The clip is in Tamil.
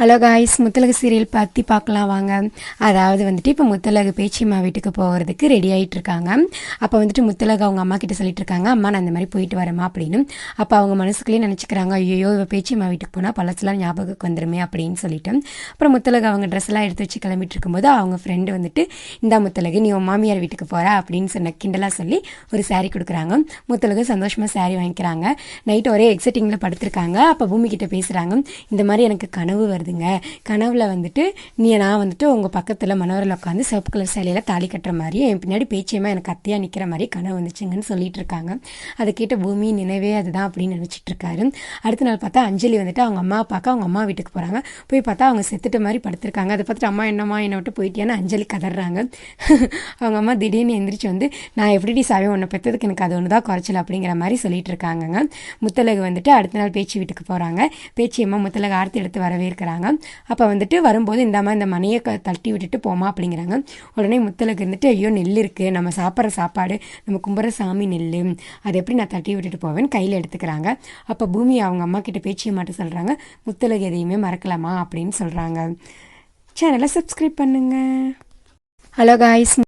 ஹலோ காய்ஸ் முத்தலகு சீரியல் பற்றி பார்க்கலாம் வாங்க. அதாவது வந்துட்டு இப்போ முத்தலகு பேச்சியம்மா வீட்டுக்கு போகிறதுக்கு ரெடி ஆகிட்டு இருக்காங்க அப்போ வந்துட்டு முத்தலகு அவங்க அம்மா கிட்ட சொல்லிட்டு இருக்காங்க அம்மா நான் இந்த மாதிரி போயிட்டு வரேம்மா அப்படின்னு. அப்போ அவங்க மனசுக்குள்ளேயே நினச்சிக்கிறாங்க ஐயோ இவ பேச்சியம்மா வீட்டுக்கு போனால் பழசெல்லாம் ஞாபகத்துக்கு வந்துருமே அப்படின்னு சொல்லிட்டு. அப்புறம் முத்தலகு அவங்க ட்ரெஸ் எல்லாம் எடுத்து வச்சு கிளம்பிட்டு இருக்கும்போது அவங்க ஃப்ரெண்டு வந்துட்டு இந்த முத்தலகு நீ உன் மாமியார் வீட்டுக்கு போகிற அப்படின்னு சொன்ன கிண்டலாக சொல்லி ஒரு சாரீ கொடுக்குறாங்க. முத்தலகு சந்தோஷமாக சாரீ வாங்கிக்கிறாங்க. நைட் ஒரே எக்ஸைட்டிங்கில் படுத்திருக்காங்க. அப்போ பூமி கிட்ட பேசுகிறாங்க இந்த மாதிரி எனக்கு கனவு வருது வருதுங்க கனவுல வந்துட்டு நீ நான் வந்துட்டு உங்கள் பக்கத்தில் மனோரில் உட்காந்து சிவப்பு கலர் சேலையில் தாலி கட்டுற மாதிரியும் என் பின்னாடி பேச்சியமாக எனக்கு அத்தையாக நிற்கிற மாதிரி கனவு வந்துச்சுங்கன்னு சொல்லிட்டு இருக்காங்க. அதை கேட்ட பூமி நினைவே அதுதான் அப்படின்னு நினச்சிட்டு இருக்காரு. அடுத்த நாள் பார்த்தா அஞ்சலி வந்துட்டு அவங்க அம்மா பார்க்க அவங்க அம்மா வீட்டுக்கு போகிறாங்க போய் பார்த்தா அவங்க செத்துட்ட மாதிரி படுத்திருக்காங்க. அதை பார்த்துட்டு அம்மா என்னம்மா என்னை விட்டு போயிட்டியான்னு அஞ்சலி கதறாங்க. அவங்க அம்மா திடீர்னு எந்திரிச்சு வந்து நான் எப்படி சாவே உன்னை பெற்றதுக்கு எனக்கு அது ஒன்று தான் குறைச்சல் அப்படிங்கிற மாதிரி சொல்லிட்டு இருக்காங்கங்க. முத்தலகு வந்துட்டு அடுத்த நாள் பேச்சு வீட்டுக்கு போகிறாங்க பேச்சியம்மா முத்தலகு ஆர்த்தி எடுத்து வரவேற்கிறாங்க. அப்போ வந்துட்டு வரும்போது இந்த மாதிரி இந்த மனையை க தட்டி விட்டுட்டு போமா அப்படிங்கிறாங்க. உடனே முத்தலுக்கு இருந்துட்டு ஐயோ நெல் இருக்குது நம்ம சாப்பிட்ற சாப்பாடு நம்ம கும்புற சாமி நெல் அதை எப்படி நான் தட்டி விட்டுட்டு போவேன் கையில் எடுத்துக்கிறாங்க. அப்போ பூமி அவங்க அம்மா கிட்ட பேச்சியை மாட்ட சொல்கிறாங்க முத்தலகு எதையுமே மறக்கலாமா அப்படின்னு சொல்கிறாங்க சேனலை சப்ஸ்கிரைப் பண்ணுங்க. Hello guys